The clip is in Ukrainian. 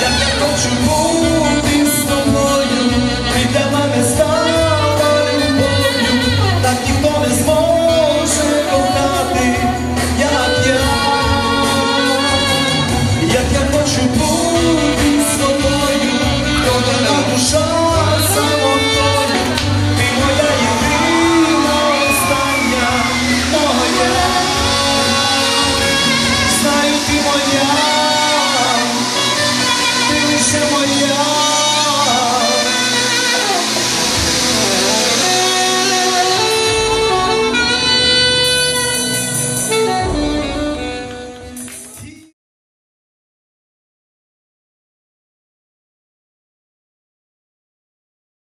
Як я хочу бути з тобою, ти для мене стала любов'ю, так ніхто не зможе кохати, як я, як я хочу бути.